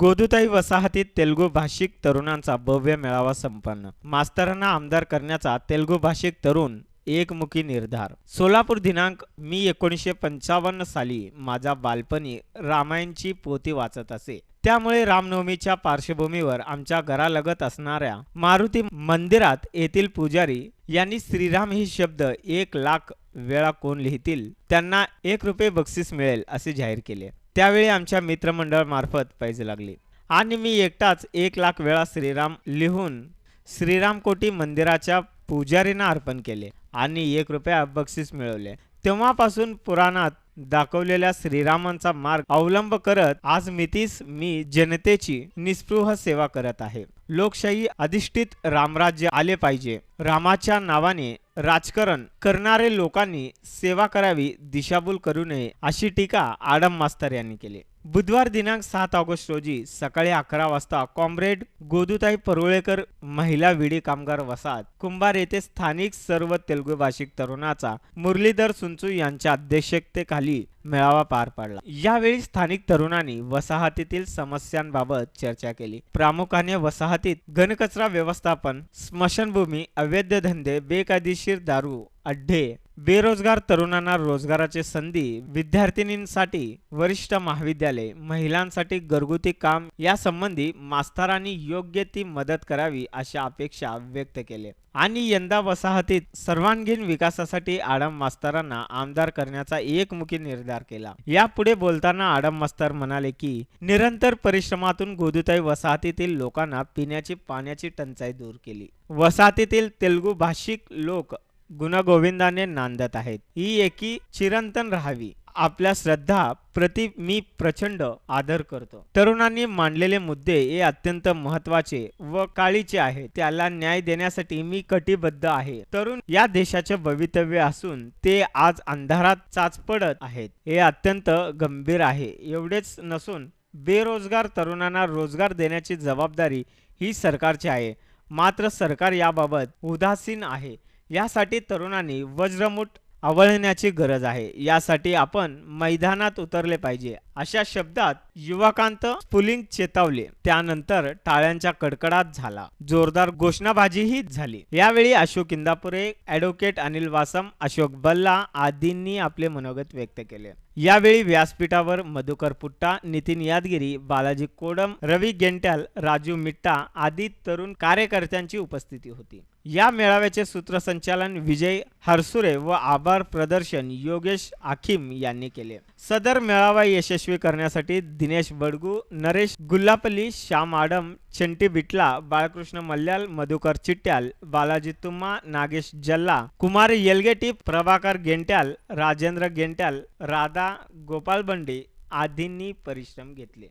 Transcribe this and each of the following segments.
गोदुताई वसाहतीत तेलुगू भाषिक तरुणांचा भव्य मेळावा संपन्न. मास्तरांना आमदार करण्याचा तेलुगू भाषिक तरुण एकमुखी निर्धार. सोलापूर दिनांक मी एकोणीसशे पंचावन्न साली माझ्या बालपणी रामायणची पोती वाचत असे. त्यामुळे रामनवमीच्या पार्श्वभूमीवर आमच्या घरालगत असणाऱ्या मारुती मंदिरात येथील पुजारी यांनी श्रीराम हे शब्द एक लाख वेळा कोण लिहितील? त्यांना एक रुपये बक्षीस मिळेल असे जाहीर केले. त्यावेळी आमच्या मित्रमंडळामार्फत पैसे लागले. आणि मी एकटाच एक लाख वेळा श्रीराम लिहून श्रीरामकोटी मंदिराच्या पुजारींना अर्पण केले आणि एक रुपया बक्षीस मिळवले. तेव्हापासून पुराणात दाखवलेल्या श्रीरामांचा मार्ग अवलंब करत आज मितीस मी जनतेची निस्पृह सेवा करत आहे. लोकशाही अधिष्ठित रामराज्य आले पाहिजे. रामाच्या नावाने राजकारण करणारे लोकांनी सेवा करावी दिशाभूल करू नये अशी टीका आडम मास्तर यांनी केली. बुधवार दिनांक सात ऑगस्ट रोजी सकाळी अकरा वाजता कॉम्रेड गोदुताई परुळेकर महिला विडी कामगार वसाहत कुंभार येथे स्थानिक सर्व तेलुगू भाषिक तरुणाचा मुरलीधर सुंचू यांच्या अध्यक्षतेखाली मेळावा पार पडला. यावेळी स्थानिक तरुणांनी वसाहतीतील समस्यांबाबत चर्चा केली. प्रामुख्याने वसाहतीत घनकचरा व्यवस्थापन स्मशानभूमी अवैध धंदे बेकायदेशीर दारू अड्डे बेरोजगार तरुणांना रोजगाराची संधी विद्यार्थिनींसाठी वरिष्ठ महाविद्यालय महिलांसाठी घरगुती काम यासंबंधी मास्तरांनी योग्य ती मदत करावी अशा अपेक्षा व्यक्त केले. आणि यंदा वसाहतीत सर्वांगीण विकासासाठी आडम मास्तरांना आमदार करण्याचा एकमुखी निर्धार केला. यापुढे बोलताना आडम मास्तर म्हणाले की निरंतर परिश्रमातून गोदुताई वसाहतीतील लोकांना पिण्याची पाण्याची टंचाई दूर केली. वसाहतीतील तेलुगू भाषिक लोक गुणगोविंदाने नांदत आहेत. ही एकी चिरंतन राहावी. आपल्या श्रद्धा प्रति मी प्रचंड आदर करतो. तरुणांनी मांडलेले मुद्दे हे अत्यंत महत्त्वाचे व काळीचे आहेत. त्याला न्याय देण्यासाठी मी कटिबद्ध आहे. तरुण या देशाचे भवितव्य असून ते आज अंधारात चाच पडत आहेत. हे अत्यंत गंभीर आहे. एवढेच नसून बेरोजगार तरुणांना रोजगार देण्याची जबाबदारी ही सरकारची आहे. मात्र सरकार याबाबत उदासीन आहे. यासाठी तरुणांनी वज्रमुठ आवळण्याची गरज आहे. यासाठी आपण मैदानात उतरले पाहिजे. अशा शब्दात युवकांत स्फुलिंग चेतावले. त्यानंतर टाळ्यांच्या कडकडाट झाला. जोरदार घोषणाबाजीही झाली. यावेळी अशोक इंदापुरे ॲडव्होकेट अनिल वासम अशोक बल्ला आदींनी आपले मनोगत व्यक्त केले. यावेळी व्यासपीठावर मधुकर पुट्टा नितीन यादगिरी बालाजी कोडम रवी गेंट्याल राजू मिट्टा आदी तरुण कार्यकर्त्यांची उपस्थिती होती. या मेळाव्याचे सूत्रसंचालन विजय हरसुरे व आभार प्रदर्शन योगेश आखिम यांनी केले. सदर मेळावा यशस्वी करण्यासाठी दिनेश बडगू नरेश गुल्लापल्ली श्याम आडम चंटी बिटला बाळकृष्ण मल्ल्याल मधुकर चिट्ट्याल बालाजी तुम्मा नागेश जल्ला कुमार येलगेटी प्रभाकर गेंट्याल राजेंद्र गेंट्याल राधा गोपाल बंडे आदींनी परिश्रम घेतले.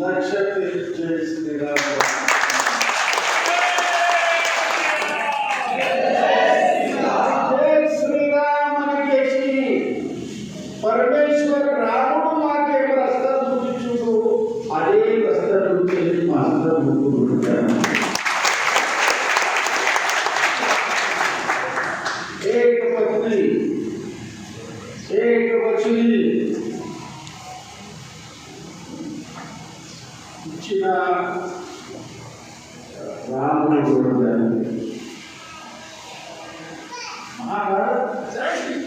नक्षत्र పరమేశ్వర రాముడు మాకేం రస్త చూపించుడు. అదే రస్త చూపించి మా అందరం ముందుకుంటున్నాము ఏకవచని ఏకవచని రాముడు చూడండి. మహారాజ్